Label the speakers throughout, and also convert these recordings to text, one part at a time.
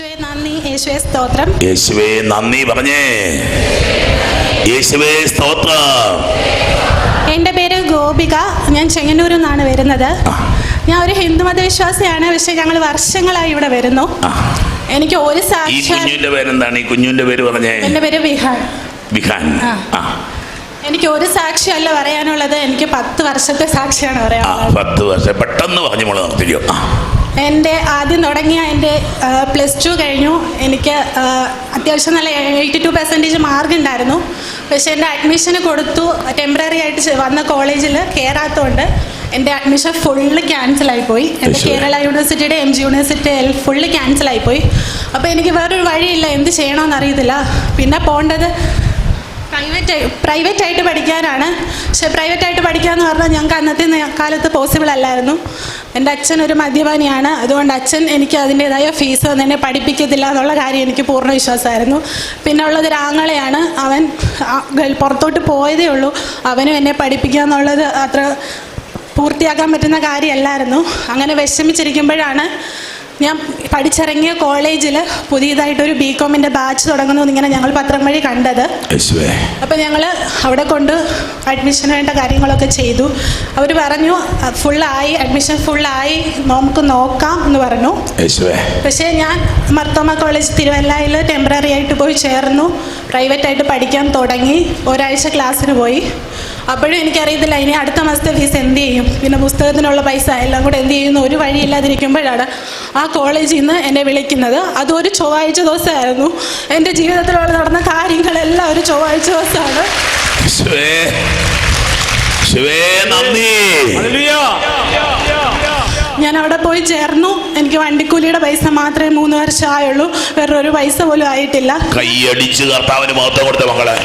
Speaker 1: യേശുവെ നന്ദി. യേശുവെ സ്തോത്രം.
Speaker 2: യേശുവേ നന്ദി പറഞ്ഞേ. യേശുവേ സ്തോത്രം.
Speaker 1: എന്റെ പേര് ഗോപിക. ഞാൻ ചെങ്ങന്നൂരിൽ നിന്നാണ് വരുന്നത്. ഞാൻ ഒരു ഹിന്ദു മതവിശ്വാസിയാണ്. പക്ഷെ ഞങ്ങൾ വർഷങ്ങളായി ഇവിടെ വരുന്നു. എനിക്ക് ഒരു
Speaker 2: ഈ
Speaker 1: സാക്ഷാൽ
Speaker 2: കുഞ്ഞിന്റെ പേരെന്താണ്? ഈ കുഞ്ഞിന്റെ പേര് പറഞ്ഞേ.
Speaker 1: എന്റെ പേര് വിഹാൻ.
Speaker 2: വിഹാൻ.
Speaker 1: ആ. എനിക്ക് ഒരു സാക്ഷിയല്ല പറയാനുള്ളത്. എനിക്ക് പത്ത് വർഷത്തെ സാക്ഷിയാണ്
Speaker 2: ആ
Speaker 1: പറയാനുള്ളത്.
Speaker 2: പത്ത് വർഷം. പെട്ടെന്ന് പറഞ്ഞു മോൾ നിർത്തിക്കോ. ആ.
Speaker 1: എന്റെ ആദ്യം തുടങ്ങിയ എന്റെ പ്ലസ് ടു കഴിഞ്ഞു. എനിക്ക് അത്യാവശ്യം നല്ല എയ്റ്റി ടു പെർസെന്റേജ് മാർക്ക് ഉണ്ടായിരുന്നു പക്ഷെ എന്റെ അഡ്മിഷന് കൊടുത്തു. ടെമ്പററി ആയിട്ട് വന്ന കോളേജിൽ കയറാത്തതുകൊണ്ട് എന്റെ അഡ്മിഷൻ ഫുള്ള് ക്യാൻസലായിപ്പോയി എന്റെ
Speaker 2: ഈശോയെ.
Speaker 1: കേരള യൂണിവേഴ്സിറ്റിയുടെ എം ജി യൂണിവേഴ്സിറ്റി ഫുള്ള് ക്യാൻസലായിപ്പോയി അപ്പോൾ എനിക്ക് വേറൊരു വഴിയില്ല. എന്ത് ചെയ്യണമെന്ന് അറിയത്തില്ല. പിന്നെ പോകേണ്ടത് പ്രൈവറ്റ് പ്രൈവറ്റ് ആയിട്ട് പഠിക്കാനാണ്. പക്ഷെ പ്രൈവറ്റ് ആയിട്ട് പഠിക്കാന്ന് പറഞ്ഞാൽ ഞങ്ങൾക്ക് അന്നത്തെ കാലത്ത് പോസിബിൾ അല്ലായിരുന്നു. എന്റെ അച്ഛൻ ഒരു മദ്യപാനിയാണ്. അതുകൊണ്ട് അച്ഛൻ എനിക്ക് അതിന്റെതായ ഫീസ് എന്നെ പഠിപ്പിക്കത്തില്ല എന്നുള്ള കാര്യം എനിക്ക് പൂർണ വിശ്വാസമായിരുന്നു. പിന്നെ ഉള്ളത് രാങ്ങളെയാണ് അവൻ പുറത്തോട്ട് പോയതേ ഉള്ളൂ. അവനും എന്നെ പഠിപ്പിക്കുക എന്നുള്ളത് അത്ര പൂർത്തിയാക്കാൻ പറ്റുന്ന കാര്യമല്ലായിരുന്നു. അങ്ങനെ വിഷമിച്ചിരിക്കുമ്പോഴാണ് ഞാൻ പഠിച്ചിറങ്ങിയ കോളേജിൽ പുതിയതായിട്ട് ഒരു ബികോമിന്റെ ബാച്ച് തുടങ്ങുന്നു ഇങ്ങനെ ഞങ്ങൾ പത്രം വഴി കണ്ടത്. അപ്പോൾ ഞങ്ങൾ അവിടെ കൊണ്ട് അഡ്മിഷൻ വേണ്ട കാര്യങ്ങളൊക്കെ ചെയ്തു. അവർ പറഞ്ഞു ഫുള്ളായി അഡ്മിഷൻ ഫുള്ളായി നമുക്ക് നോക്കാം എന്ന് പറഞ്ഞു. പക്ഷേ ഞാൻ മർത്തോമ കോളേജ് തിരുവല്ലയിൽ ടെമ്പററി ആയിട്ട് പോയി ചേർന്നു. പ്രൈവറ്റ് ആയിട്ട് പഠിക്കാൻ തുടങ്ങി. ഒരാഴ്ച ക്ലാസ്സിന് പോയി. അപ്പോഴും എനിക്കറിയത്തില്ല ഇനി അടുത്ത മാസത്തെ ഫീസ് എന്ത് ചെയ്യും? പിന്നെ പുസ്തകത്തിനുള്ള പൈസ എല്ലാം കൂടെ എന്ത് ചെയ്യുന്നു? ഒരു വഴിയില്ലാതിരിക്കുമ്പോഴാണ് ആ കോളേജിൽ നിന്ന് എന്നെ വിളിക്കുന്നത്. അതൊരു ചൊവ്വാഴ്ച ദിവസമായിരുന്നു. എന്റെ ജീവിതത്തിലുള്ള നടന്ന കാര്യങ്ങളെല്ലാം ഒരു ചൊവ്വാഴ്ച ദിവസമാണ്. ഞാൻ അവിടെ പോയി ചേർന്നു. എനിക്ക് വണ്ടിക്കൂലിയുടെ പൈസ മാത്രമേ മൂന്ന് വർഷം ആയുള്ളൂ വേറൊരു പൈസ പോലും ആയിട്ടില്ല.
Speaker 2: കൈയടിച്ച് കർത്താവിന് മഹത്വം കൊടുത്ത മക്കളെ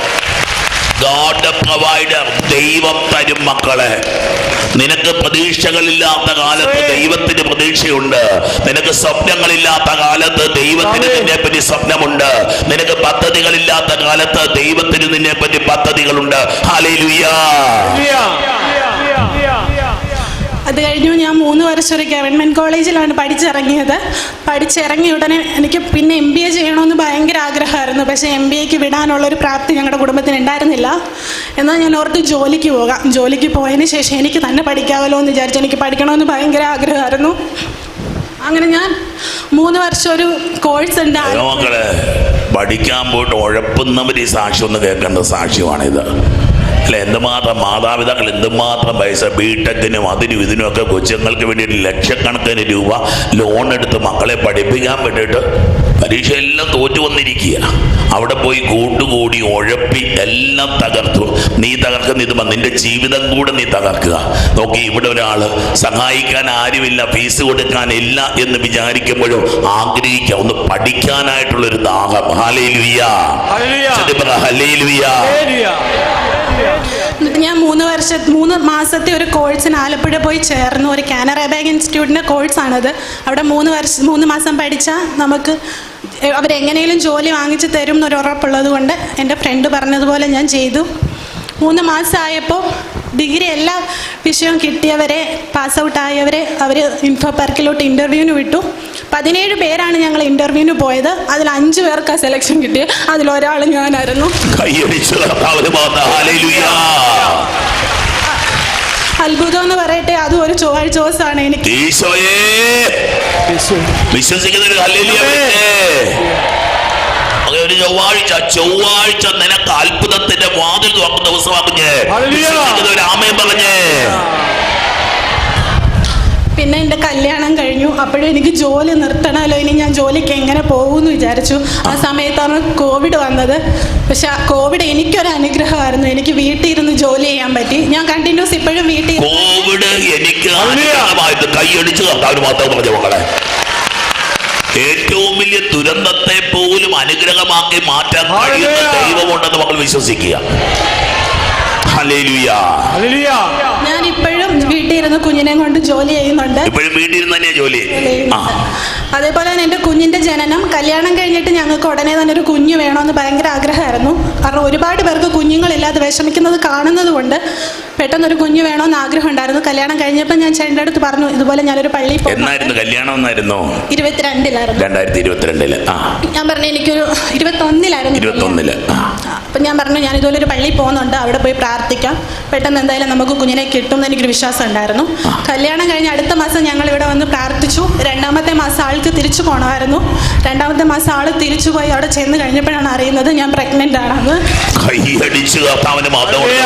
Speaker 2: ഗോഡ് പ്രൊവൈഡർ ദൈവം തരും മക്കളെ. നിനക്ക് പ്രതീക്ഷകളില്ലാത്ത കാലത്ത് ദൈവത്തിന് പ്രതീക്ഷയുണ്ട്. നിനക്ക് സ്വപ്നങ്ങളില്ലാത്ത കാലത്ത് ദൈവത്തിന് നിന്നെ പറ്റി സ്വപ്നമുണ്ട്. നിനക്ക് പദ്ധതികളില്ലാത്ത കാലത്ത് ദൈവത്തിന് നിന്നെ പറ്റി പദ്ധതികളുണ്ട് ഹാലേലുയ്യാ
Speaker 1: അത് കഴിഞ്ഞു ഞാൻ മൂന്ന് വർഷം ഒരു ഗവൺമെന്റ് കോളേജിലാണ് പഠിച്ചിറങ്ങിയത്. പഠിച്ചിറങ്ങിയ ഉടനെ എനിക്ക് പിന്നെ എം ബി എ ചെയ്യണമെന്ന് ഭയങ്കര ആഗ്രഹമായിരുന്നു. പക്ഷേ എം ബി എക്ക് വിടാനുള്ളൊരു പ്രാപ്തി ഞങ്ങളുടെ കുടുംബത്തിന് ഉണ്ടായിരുന്നില്ല. എന്നാൽ ഞാൻ ഓർത്ത് ജോലിക്ക് പോകാം. ജോലിക്ക് പോയതിന് ശേഷം എനിക്ക് തന്നെ പഠിക്കാമല്ലോ എന്ന് വിചാരിച്ചു എനിക്ക് പഠിക്കണമെന്ന് ഭയങ്കര ആഗ്രഹമായിരുന്നു. അങ്ങനെ ഞാൻ മൂന്ന് വർഷം ഒരു കോഴ്സ് ഉണ്ട്
Speaker 2: പഠിക്കാൻ പോയിട്ട് ഉഴപ്പുന്നവർ ഈ സാക്ഷ്യം ഒന്ന് കേൾക്കേണ്ട സാക്ഷ്യമാണിത്. അല്ല എന്തുമാത്രം മാതാപിതാക്കൾ എന്തുമാത്രം പൈസ ബിടെക്കിനും അതിനും ഇതിനും ഒക്കെ കൊച്ചുങ്ങൾക്ക് വേണ്ടിയിട്ട് ലക്ഷക്കണക്കിന് രൂപ ലോൺ എടുത്ത് മക്കളെ പഠിപ്പിക്കാൻ വേണ്ടിയിട്ട് പരീക്ഷ എല്ലാം തോറ്റു വന്നിരിക്കുക അവിടെ പോയി കൂട്ടുകൂടി ഉഴപ്പി എല്ലാം തകർത്തു. നീ തകർക്കുന്ന ഇത് നിന്റെ ജീവിതം കൂടെ നീ തകർക്കുക. നോക്കി ഇവിടെ ഒരാൾ സഹായിക്കാൻ ആരുമില്ല ഫീസ് കൊടുക്കാനില്ല എന്ന് വിചാരിക്കുമ്പോഴും ആഗ്രഹിക്കുക. ഒന്ന് പഠിക്കാനായിട്ടുള്ള ഒരു ദാഹം ഹാലേലുയ്യ ഹലേലുയ്യ
Speaker 1: എന്നിട്ട് ഞാൻ മൂന്ന് വർഷ മൂന്ന് മാസത്തെ ഒരു കോഴ്സിന് ആലപ്പുഴ പോയി ചേർന്നു. ഒരു കാനറ ബാങ്ക് ഇൻസ്റ്റിറ്റ്യൂട്ടിന്റെ കോഴ്സാണത് അവിടെ മൂന്ന് വർഷം മൂന്ന് മാസം പഠിച്ചാൽ നമുക്ക് അവരെങ്ങനെയും ജോലി വാങ്ങിച്ച് തരും എന്നൊരു ഉറപ്പുള്ളത് കൊണ്ട് എന്റെ ഫ്രണ്ട് പറഞ്ഞതുപോലെ ഞാൻ ചെയ്തു. മൂന്ന് മാസമായപ്പോൾ ഡിഗ്രി എല്ലാ വിഷയവും കിട്ടിയവരെ പാസ് ഔട്ട് ആയവരെ അവർ ഇൻഫോ പാർക്കിലോട്ട് ഇന്റർവ്യൂവിന് വിട്ടു. പതിനേഴ് പേരാണ് ഞങ്ങൾ ഇന്റർവ്യൂവിന് പോയത്. അതിൽ അഞ്ച് പേർക്ക് സെലക്ഷൻ കിട്ടി അതിലൊരാൾ ഞാനായിരുന്നു. അത്ഭുതം എന്ന് പറയട്ടെ അത് ഒരു ചൊവ്വാഴ്ച ദിവസമാണ് എനിക്ക്.
Speaker 2: ഒരു ചൊവ്വാഴ്ച ചൊവ്വാഴ്ച നിനക്ക് അത്ഭുതത്തിന്റെ വാതിൽ തുറക്കുന്ന ദിവസമാകുഞ്ഞേ വിശ്വസിക്കുന്ന ഒരു ആമയം പറഞ്ഞേ.
Speaker 1: പിന്നെ എന്റെ കല്യാണം കഴിഞ്ഞു. അപ്പോഴും എനിക്ക് ജോലി നിർത്തണമല്ലോ. ഇനി ഞാൻ ജോലിക്ക് എങ്ങനെ പോകുമെന്ന് വിചാരിച്ചു. ആ സമയത്താണ് കോവിഡ് വന്നത്. പക്ഷെ കോവിഡ് എനിക്കൊരു അനുഗ്രഹമായിരുന്നു. എനിക്ക് വീട്ടിൽ ഇരുന്ന് ജോലി ചെയ്യാൻ പറ്റി. ഞാൻ കണ്ടിന്യൂസ് ഇപ്പോഴും വീട്ടിൽ
Speaker 2: കോവിഡ് എനിക്ക് കൈയടിച്ച് കർത്താവിന് മാത്രം പറഞ്ഞ മക്കളെ. ഏറ്റവും വലിയ ദുരന്തത്തെ പോലും അനുഗ്രഹമാക്കി മാറ്റാൻ കഴിയുന്ന ദൈവമുണ്ടെന്ന് മക്കൾ വിശ്വസിക്കുക.
Speaker 1: ഞാൻ ഇപ്പോഴും വീട്ടിൽ കുഞ്ഞിനെ കൊണ്ട് ജോലി ചെയ്യുന്നുണ്ട്.
Speaker 2: ഇപ്പോഴും വീട്ടിലിരുന്ന് തന്നെയാ ജോലി?
Speaker 1: അതേപോലെ തന്നെ എന്റെ കുഞ്ഞിന്റെ ജനനം കല്യാണം കഴിഞ്ഞിട്ട് ഞങ്ങൾക്ക് ഉടനെ തന്നെ ഒരു കുഞ്ഞ് വേണമെന്ന് ഭയങ്കര ആഗ്രഹമായിരുന്നു. കാരണം ഒരുപാട് പേർക്ക് കുഞ്ഞുങ്ങളില്ലാതെ വിഷമിക്കുന്നത് കാണുന്നത് കൊണ്ട് പെട്ടെന്നൊരു കുഞ്ഞ് വേണമെന്ന് ആഗ്രഹം ഉണ്ടായിരുന്നു കല്യാണം കഴിഞ്ഞപ്പോൾ ഞാൻ ചേട്ടന്റെ അടുത്ത് പറഞ്ഞു ഇതുപോലെ ഞാനൊരു പള്ളി
Speaker 2: എന്നായിരുന്നു? കല്യാണം എന്നായിരുന്നോ?
Speaker 1: ഇരുപത്തിരണ്ടിലായിരുന്നു.
Speaker 2: രണ്ടായിരത്തി ഇരുപത്തിരണ്ടിൽ. ആ.
Speaker 1: ഞാൻ പറഞ്ഞു എനിക്കൊരു ഇരുപത്തൊന്നിലായിരുന്നു
Speaker 2: ഇരുപത്തൊന്നിൽ. ആ.
Speaker 1: അപ്പം ഞാൻ പറഞ്ഞു ഞാൻ ഇതുപോലെ ഒരു പള്ളിയിൽ പോകുന്നുണ്ട് അവിടെ പോയി പ്രാർത്ഥിക്കാം. പെട്ടെന്ന് എന്തായാലും നമുക്ക് കുഞ്ഞിനെ കിട്ടും എന്ന് എനിക്കൊരു വിശ്വാസം ഉണ്ടായിരുന്നു. കല്യാണം കഴിഞ്ഞ് അടുത്ത മാസം ഞങ്ങൾ ഇവിടെ വന്ന് പ്രാർത്ഥിച്ചു. രണ്ടാമത്തെ മാസം ആൾക്ക് തിരിച്ചു പോകണമായിരുന്നു രണ്ടാമത്തെ മാസം ആൾ തിരിച്ചു പോയി അവിടെ ചെന്ന് കഴിഞ്ഞപ്പോഴാണ് അറിയുന്നത് ഞാൻ പ്രഗ്നന്റ് ആണെന്ന്.
Speaker 2: കൈയടിച്ച് കർത്താവിന് മാത്രമേ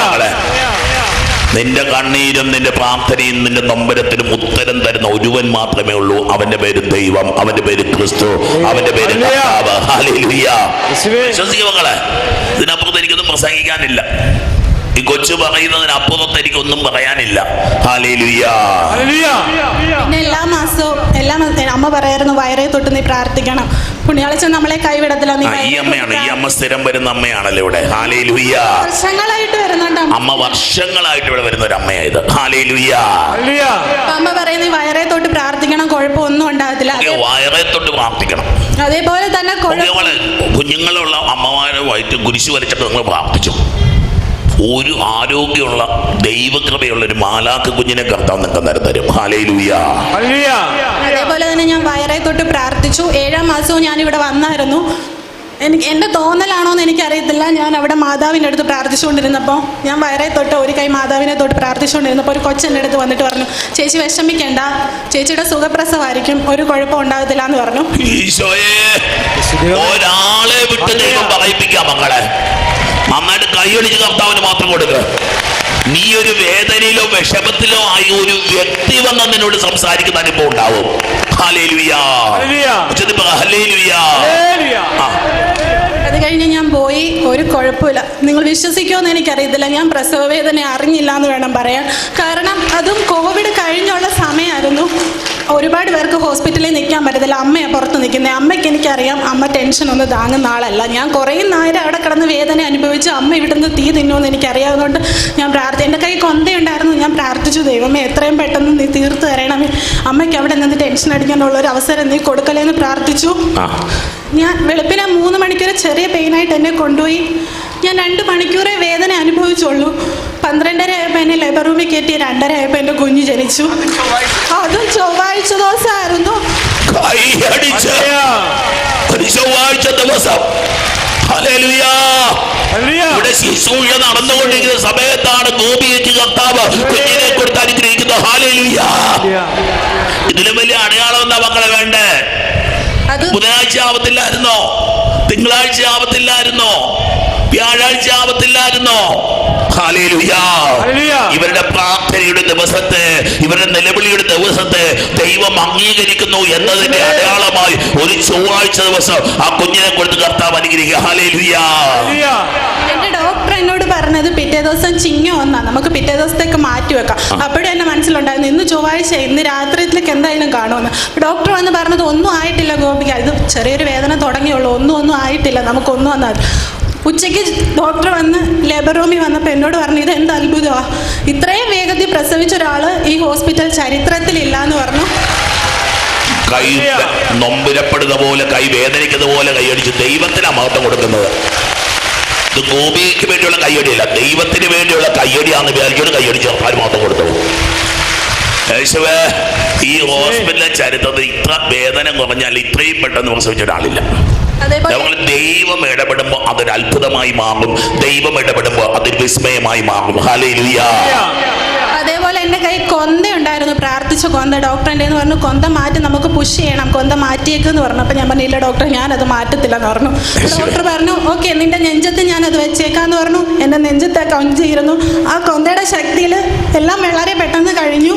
Speaker 2: നിന്റെ കണ്ണീരും നിന്റെ പ്രാർത്ഥനയും നിന്റെ നമ്പരത്തിനും ഉത്തരം തരുന്ന ഒരുവൻ മാത്രമേ ഉള്ളൂ. അവന്റെ പേര് ദൈവം അവന്റെ പേര് ക്രിസ്തു അവന്റെ പേര് കർത്താവ്. ഹല്ലേലൂയ. വിശ്വസിക്കുക മക്കളെ ഇതിനപ്പുറത്ത് എനിക്കൊന്നും പ്രസംഗിക്കാനില്ല. കൊച്ചു പറയുന്നതിനപ്പുറത്ത് എനിക്കൊന്നും പറയാനില്ല.
Speaker 1: പിന്നെ എല്ലാ മാസവും എല്ലാ അമ്മ പറയായിരുന്നു വയറേ തൊട്ട് നീ പ്രാർത്ഥിക്കണം. പുണ്യാളിച്ച നമ്മളെ കൈവിടത്തില്ല
Speaker 2: ഈ അമ്മയാണ് ഈ അമ്മ സ്ഥിരം വരുന്ന അമ്മയാണല്ലോ ഇവിടെ.
Speaker 1: വർഷങ്ങളായിട്ട് വരുന്നുണ്ട് അമ്മ.
Speaker 2: അമ്മ വർഷങ്ങളായിട്ട് ഇവിടെ വരുന്ന ഒരു അമ്മയായത്.
Speaker 1: അമ്മ പറയുന്നത് വയറേ തൊട്ട് പ്രാർത്ഥിക്കണം കുഴപ്പമൊന്നും ഉണ്ടാകത്തില്ല.
Speaker 2: വയറെ തൊട്ട് പ്രാർത്ഥിക്കണം.
Speaker 1: അതേപോലെ തന്നെ
Speaker 2: കുഞ്ഞുങ്ങളുള്ള അമ്മമാരുമായിട്ട് കുരിശു വരച്ചിട്ട് നിങ്ങൾ പ്രാർത്ഥിച്ചു. ഒരു ആരോഗ്യമുള്ള ദൈവകൃപയുള്ള ഒരു മാലാക്ക് കുഞ്ഞിനെ കർത്താവ് നിങ്ങൾക്ക് നേരം തരും
Speaker 1: അതേപോലെ തന്നെ ഞാൻ വയറെ തൊട്ട് പ്രാർത്ഥിച്ചു. ഏഴാം മാസവും ഞാൻ ഇവിടെ വന്നായിരുന്നു. എനിക്ക് എന്റെ തോന്നലാണോ എന്ന് എനിക്കറിയത്തില്ല. ഞാൻ അവിടെ മാതാവിന്റെ അടുത്ത് പ്രാർത്ഥിച്ചുകൊണ്ടിരുന്നപ്പോൾ ഞാൻ വയറെ തൊട്ട് ഒരു കൈ മാതാവിനെ തൊട്ട് പ്രാർത്ഥിച്ചുകൊണ്ടിരുന്നപ്പോൾ ഒരു കൊച്ചെന്റെ അടുത്ത് വന്നിട്ട് പറഞ്ഞു ചേച്ചി വിഷമിക്കേണ്ട. ചേച്ചിയുടെ സുഖപ്രസവായിരിക്കും. ഒരു കുഴപ്പം ഉണ്ടാകത്തില്ല എന്ന് പറഞ്ഞു.
Speaker 2: ഈശോയെ. ഒരാളെ വിട്ട് ദൈവം പറയിപ്പിക്കാം മക്കളെ. നന്നായിട്ട് കൈയടിച്ച് കർത്താവിന് മാത്രം കൊടുക്കുക നീ ഒരു വേദനയിലോ വിഷമത്തിലോ ആയി ഒരു വ്യക്തി വന്ന് നിന്നോട് സംസാരിക്കുന്ന അനുഭവം ഉണ്ടാവും.
Speaker 1: അത് കഴിഞ്ഞ് ഞാൻ പോയി ഒരു കുഴപ്പമില്ല. നിങ്ങൾ വിശ്വസിക്കുമെന്ന് എനിക്കറിയത്തില്ല. ഞാൻ പ്രസവ വേദന അറിഞ്ഞില്ല എന്ന് വേണം പറയാൻ. കാരണം അതും കോവിഡ് കഴിഞ്ഞുള്ള സമയമായിരുന്നു. ഒരുപാട് പേർക്ക് ഹോസ്പിറ്റലിൽ നിൽക്കാൻ പറ്റത്തില്ല. അമ്മയാണ് പുറത്ത് നിൽക്കുന്നത് അമ്മയ്ക്ക് എനിക്കറിയാം അമ്മ ടെൻഷൻ ഒന്നും താങ്ങുന്ന ആളല്ല. ഞാൻ കുറേ നേരം അവിടെ കിടന്ന് വേദന അനുഭവിച്ച് അമ്മ ഇവിടുന്ന് തീ തിന്നുമെന്ന് എനിക്കറിയാവുന്നതുകൊണ്ട് ഞാൻ പ്രാർത്ഥി എന്റെ കൈ കൊന്തയുണ്ടായിരുന്നു. ഞാൻ പ്രാർത്ഥിച്ചു ദൈവമേ എത്രയും പെട്ടെന്ന് നീ തീർത്ത് തരണമേ. അമ്മയ്ക്ക് അവിടെ നിന്ന് ടെൻഷൻ അടിക്കാനുള്ള ഒരു അവസരം നീ കൊടുക്കലേന്ന് പ്രാർത്ഥിച്ചു. ഞാൻ വെളുപ്പിനെ മൂന്ന് മണിക്കൂർ ചെറിയ പെയിനായിട്ട് എന്നെ കൊണ്ടുപോയി. ഞാൻ രണ്ട് മണിക്കൂറേ വേദന അനുഭവിച്ചുള്ളൂ. പന്ത്രണ്ടര ആയപ്പോൾ എന്നെ ലേബർ റൂമിൽ കയറ്റി രണ്ടര ആയപ്പോൾ എന്റെ കുഞ്ഞ് ജനിച്ചു. അത് ചൊവ്വാഴ്ച. ദിവസമായിരുന്നു
Speaker 2: ഒരു ചൊവ്വാഴ്ച ദിവസം. ഇവിടെ നടന്നുകൊണ്ടിരിക്കുന്ന സമയത്താണ് ഗോപിയേറ്റ് കർത്താവ് കുഞ്ഞിനെ കൊടുത്ത് അനുഗ്രഹിക്കുന്നത്. ഹാലേലുയ ഇതിലും വലിയ അടയാളം എന്താ മക്കളെ വേണ്ടേ? ബുധനാഴ്ച ആവത്തില്ലായിരുന്നോ? തിങ്കളാഴ്ച ആവത്തില്ലായിരുന്നോ? വ്യാഴാഴ്ച ആവത്തില്ലായിരുന്നോ? ഇവരുടെ പ്രാർത്ഥനയുടെ ദിവസത്തെ ഇവരുടെ നിലവിളിയുടെ ദിവസത്തെ ദൈവം അംഗീകരിക്കുന്നു എന്നതിന്റെ അടയാളമായി ഒരു ചൊവ്വാഴ്ച ദിവസം ആ കുഞ്ഞിനെ കൊടുത്ത് കർത്താവ് അനുഗ്രഹിക്കുക.
Speaker 1: ഡോക്ടർ എന്നോട് പറഞ്ഞത് പിറ്റേ ദിവസം ചിങ്ങം ഒന്നാ. നമുക്ക് പിറ്റേ ദിവസത്തേക്ക് മാറ്റി വെക്കാം. അപ്പോഴും എന്റെ മനസ്സിലുണ്ടായിരുന്നു. ഇന്ന് ചൊവ്വാഴ്ച ഇന്ന് രാത്രിയിലേക്ക് എന്തായാലും കാണുമെന്ന്. ഡോക്ടർ വന്ന് പറഞ്ഞത് ഒന്നും ആയിട്ടില്ല ഗോപിക. ഇത് ചെറിയൊരു വേദന തുടങ്ങിയുള്ളൂ. ഒന്നും ഒന്നും ആയിട്ടില്ല. നമുക്കൊന്നും വന്നാൽ ഉച്ചയ്ക്ക് ഡോക്ടർ വന്ന് ലേബർ റൂമിൽ വന്നപ്പോൾ എന്നോട് പറഞ്ഞു ഇത് എന്ത് അത്ഭുതമാണ് ഇത്രയും വേഗത്തിൽ പ്രസവിച്ച ഒരാൾ ഈ ഹോസ്പിറ്റൽ ചരിത്രത്തിലില്ല എന്ന് പറഞ്ഞു.
Speaker 2: കൈ നൊമ്പുരപ്പെടുന്ന പോലെ കൈ വേദനിക്കുന്ന പോലെ കൈയടിച്ച് ദൈവത്തിനാണ് മഹത്വം കൊടുക്കുന്നത്. ഇത് ഗോപിക്ക് വേണ്ടിയുള്ള കയ്യടിയല്ല ദൈവത്തിന് വേണ്ടിയുള്ള കയ്യടിയാന്ന് വിചാരിച്ചോട് കയ്യടിച്ച് ആരും മഹത്വം കൊടുത്തു യേശുവേ ഈ ഹോസ്പിറ്റലിലെ ചരിത്രത്തിൽ ഇത്ര വേദന കുറഞ്ഞാൽ ഇത്രയും പെട്ടെന്ന് പ്രസവിച്ച ഒരാളില്ല. നമ്മൾ ദൈവം ഇടപെടുമ്പോൾ അതൊരു അത്ഭുതമായി മാറും. ദൈവം ഇടപെടുമ്പോൾ അതൊരു വിസ്മയമായി മാറും. ഹല്ലേലൂയ
Speaker 1: അതേപോലെ എന്റെ കൈ കൊന്ത ഉണ്ടായിരുന്നു പ്രാർത്ഥിച്ച കൊന്ത ഡോക്ടറിന്റെ എന്ന് പറഞ്ഞു കൊന്ത മാറ്റി നമുക്ക് പുഷ് ചെയ്യണം കൊന്ത മാറ്റിയേക്കെന്ന് പറഞ്ഞു. അപ്പം ഞാൻ പറഞ്ഞു ഇല്ല ഡോക്ടർ ഞാനത് മാറ്റത്തില്ല എന്ന് പറഞ്ഞു ഡോക്ടർ പറഞ്ഞു ഓക്കെ നിന്റെ നെഞ്ചത്ത് ഞാനത് വെച്ചേക്കാന്ന് പറഞ്ഞു. എന്റെ നെഞ്ചത്തെ കൊഞ്ചിരുന്നു ആ കൊന്തയുടെ ശക്തിയിൽ എല്ലാം വളരെ പെട്ടെന്ന് കഴിഞ്ഞു.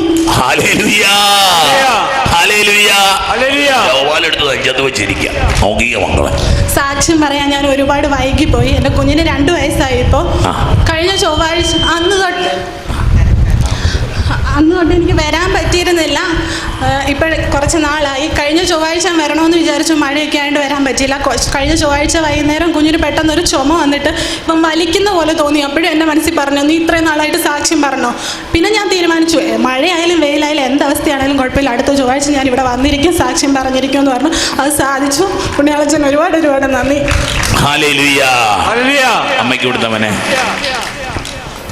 Speaker 1: സാക്ഷ്യം പറയാൻ ഞാൻ ഒരുപാട് വൈകിപ്പോയി. എന്റെ കുഞ്ഞിന് രണ്ടു വയസ്സായി ഇപ്പോൾ കഴിഞ്ഞ ചൊവ്വാഴ്ച അന്ന് തൊട്ട് അന്ന് തൊട്ട് എനിക്ക് വരാൻ പറ്റിയിരുന്നില്ല. ഇപ്പോൾ കുറച്ച് നാളായി. കഴിഞ്ഞ ചൊവ്വാഴ്ച വരണമെന്ന് വിചാരിച്ചു മഴയൊക്കെ ആയിട്ട് വരാൻ പറ്റിയില്ല. കഴിഞ്ഞ ചൊവ്വാഴ്ച വൈകുന്നേരം കുഞ്ഞിന് പെട്ടെന്ന് ഒരു ചുമ വന്നിട്ട് ഇപ്പം വലിക്കുന്ന പോലെ തോന്നി. അപ്പോഴും എന്റെ മനസ്സിൽ പറഞ്ഞു നീ ഇത്രയും നാളായിട്ട് സാക്ഷ്യം പറഞ്ഞോ? പിന്നെ ഞാൻ തീരുമാനിച്ചു "ഏ, മഴയായാലും വെയിലായാലും എന്തവസ്ഥയാണെങ്കിലും കുഴപ്പമില്ല. അടുത്ത ചൊവ്വാഴ്ച ഞാൻ ഇവിടെ വന്നിരിക്കും സാക്ഷ്യം പറഞ്ഞിരിക്കും എന്ന് പറഞ്ഞു. അത് സാധിച്ചു. പുണ്യാളച്ചൻ ഒരുപാട് ഒരുപാട് നന്ദി.
Speaker 2: അമ്മയ്ക്ക് കൊടുത്തവനെ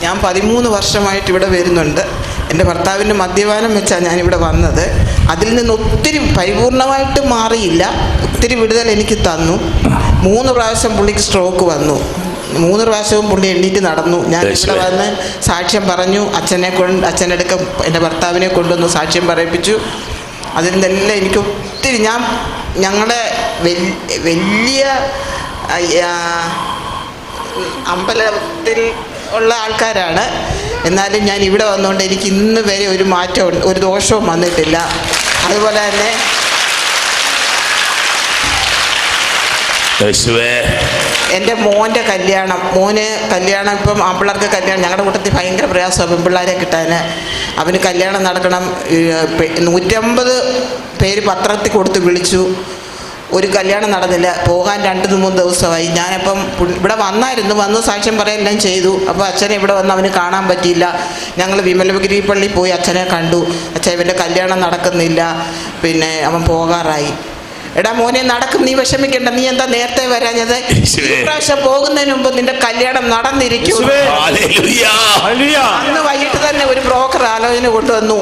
Speaker 3: ഞാൻ പതിമൂന്ന് വർഷമായിട്ട് ഇവിടെ വരുന്നുണ്ട്. എന്റെ ഭർത്താവിന്റെ മദ്യപാനം വെച്ചാണ് ഞാനിവിടെ വന്നത്. അതിൽ നിന്ന് ഒത്തിരി പരിപൂർണമായിട്ട് മാറിയില്ല. ഒത്തിരി വിടുതൽ എനിക്ക് തന്നു. മൂന്ന് പ്രാവശ്യം പുള്ളിക്ക് സ്ട്രോക്ക് വന്നു. മൂന്ന് പ്രാവശ്യവും പുള്ളി എണ്ണീറ്റ് നടന്നു. ഞാൻ ഇവിടെ വന്ന് സാക്ഷ്യം പറഞ്ഞു. അച്ഛനെ കൊണ്ട് അച്ഛന്റെ അടുക്ക എന്റെ ഭർത്താവിനെ കൊണ്ടുവന്ന് സാക്ഷ്യം പറയിപ്പിച്ചു. അതിൽ നിന്നെല്ലാം എനിക്ക് ഒത്തിരി ഞാൻ ഞങ്ങളുടെ വലിയ അമ്പലത്തിൽ ഉള്ള ആൾക്കാരാണ്. എന്നാലും ഞാൻ ഇവിടെ വന്നുകൊണ്ട് എനിക്ക് ഇന്ന് വരെ ഒരു മാറ്റവും ഒരു ദോഷവും വന്നിട്ടില്ല. അതുപോലെ തന്നെ എന്റെ മോന്റെ കല്യാണം മോന് കല്യാണം ഇപ്പം ആമ്പിള്ളേർക്ക് കല്യാണം ഞങ്ങളുടെ കൂട്ടത്തിൽ ഭയങ്കര പ്രയാസമാണ് പെൺപിള്ളേരെ കിട്ടാൻ അവന് കല്യാണം നടക്കണം നൂറ്റമ്പത് പേര് പത്രത്തിൽ കൊടുത്ത് വിളിച്ചു. ഒരു കല്യാണം നടന്നില്ല. പോകാൻ രണ്ട് മൂന്ന് ദിവസമായി. ഞാനിപ്പം ഇവിടെ വന്നായിരുന്നു. വന്ന് സാക്ഷ്യം പറയുകയെല്ലാം ചെയ്തു. അപ്പോൾ അച്ഛനെ ഇവിടെ വന്ന് അവന് കാണാൻ പറ്റിയില്ല. ഞങ്ങൾ വിമലഗിരി പള്ളി പോയി അച്ഛനെ കണ്ടു. അച്ഛൻ ഇവന്റെ കല്യാണം നടക്കുന്നില്ല. പിന്നെ അവൻ പോകാറായി. എടാ മോനെ നടക്കും. നീ വിഷമിക്കണ്ട. നീ എന്താ നേരത്തെ വരാഞ്ഞത്. പ്രാവശ്യം പോകുന്നതിന് മുമ്പ് നിന്റെ കല്യാണം നടന്നിരിക്കും. അന്ന് വൈകിട്ട് തന്നെ ഒരു ബ്രോക്കർ ആലോചന കൊണ്ടുവന്നു.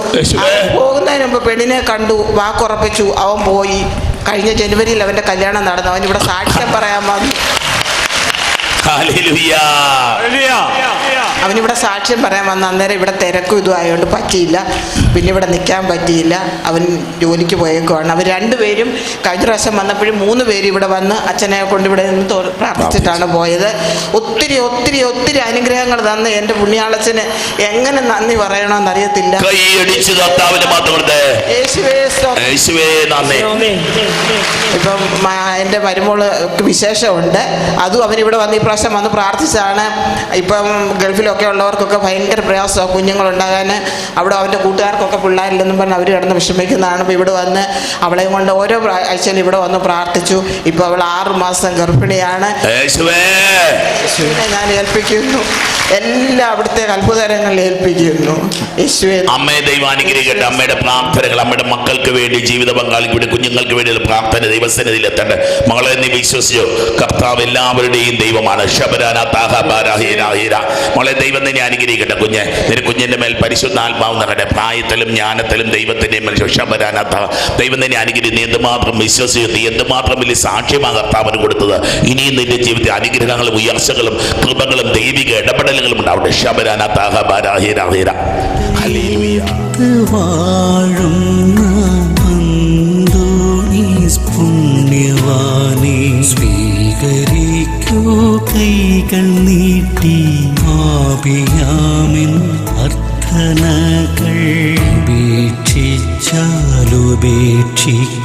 Speaker 3: പോകുന്നതിന് മുമ്പ് പെണ്ണിനെ കണ്ടു. വാക്കുറപ്പിച്ചു. അവൻ പോയി. കഴിഞ്ഞ ജനുവരിയിൽ അവന്റെ കല്യാണം നടന്നു. അവൻ ഇവിടെ സാക്ഷ്യം പറയാൻ വന്നു. അവനിവിടെ സാക്ഷ്യം പറയാൻ വന്ന. അന്നേരം ഇവിടെ തിരക്കും ഇതും ആയതുകൊണ്ട് പറ്റിയില്ല. പിന്നെ ഇവിടെ നിൽക്കാൻ പറ്റിയില്ല. അവൻ ജോലിക്ക് പോയേക്കുവാണ്. അവർ രണ്ടുപേരും കഴിഞ്ഞ പ്രാവശ്യം വന്നപ്പോഴും മൂന്ന് പേര് ഇവിടെ വന്ന് അച്ഛനെ കൊണ്ട് ഇവിടെ നിന്ന് പ്രാർത്ഥിച്ചിട്ടാണ് പോയത്. ഒത്തിരി ഒത്തിരി ഒത്തിരി അനുഗ്രഹങ്ങൾ തന്ന് എന്റെ പുണ്യാളച്ചന് എങ്ങനെ നന്ദി പറയണമെന്ന് അറിയത്തില്ല
Speaker 2: കൈയടിച്ച് കർത്താവിന്
Speaker 3: ഇപ്പം എന്റെ മരുമോൾ വിശേഷമുണ്ട്. അതും അവരിവിടെ വന്ന് ഈ പ്രാവശ്യം വന്ന് പ്രാർത്ഥിച്ചാണ് ഇപ്പം ഗൾഫിലൊക്കെ ഉള്ളവർക്കൊക്കെ ഭയങ്കര പ്രയാസമാണ് കുഞ്ഞുങ്ങളുണ്ടാകാൻ അവിടെ അവന്റെ കൂട്ടുകാർക്കൊക്കെ പിള്ളേരില്ലെന്നും പറഞ്ഞ് അവർ കിടന്ന് വിഷമിക്കുന്നതാണ് ഇപ്പോൾ ഇവിടെ വന്ന് അവളെയും കൊണ്ട് ഓരോ പ്രാവശ്യം ആഴ്ചയിലും ഇവിടെ വന്ന് പ്രാർത്ഥിച്ചു. ഇപ്പോൾ അവൾ ആറ് മാസം ഗർഭിണിയാണ്. ഞാൻ ഏൽപ്പിക്കുന്നു. എല്ലാ അവിടുത്തെ അത്ഭുതകരങ്ങൾ ഏൽപ്പിക്കുന്നു
Speaker 2: അമ്മയെ ദൈവം അനുഗ്രഹിക്കട്ടെ. അമ്മയുടെ പ്രാർത്ഥനകൾ അമ്മയുടെ മക്കൾക്ക് വേണ്ടി ജീവിത പങ്കാളിക്ക് വേണ്ടി കുഞ്ഞുങ്ങൾക്ക് വേണ്ടി പ്രാർത്ഥന ദൈവസന്നിധിയിൽ എത്തട്ടെ. മകളെ നീ വിശ്വസിച്ചോ? കർത്താവ് എല്ലാവരുടെയും ദൈവമാണ്. മകളെ ദൈവം നിന്നെ അനുഗ്രഹിക്കട്ടെ കുഞ്ഞ്. നിന്റെ കുഞ്ഞിന്റെ മേൽ പരിശുദ്ധ ആത്മാവ് നിറയുടെ പ്രായത്തിലും ജ്ഞാനത്തിലും ദൈവത്തിന്റെ മേൽ ശബരാനാഥ ദൈവം നിന്നെ അനുഗ്രഹിക്കും നീ എന്തുമാത്രം വിശ്വസിച്ചു? നീ എന്തുമാത്രം വലിയ സാക്ഷ്യമാണ് കർത്താവിന് കൊടുത്തത്? ഇനിയും നിന്റെ ജീവിതത്തിൽ അനുഗ്രഹങ്ങളും ഉയർച്ചകളും കൃപകളും ദൈവിക ഇടപെടലുകളും ഉണ്ടാവട്ടെ. ശബരാന താഹ ബാരാഹീര ഹീര
Speaker 4: സ്വീകരിക്കൂ കൈകൾ നീട്ടി ആപിയാമിൻ അർത്ഥനകൾ. ഉപേക്ഷിച്ചാലുപേക്ഷിക്കാ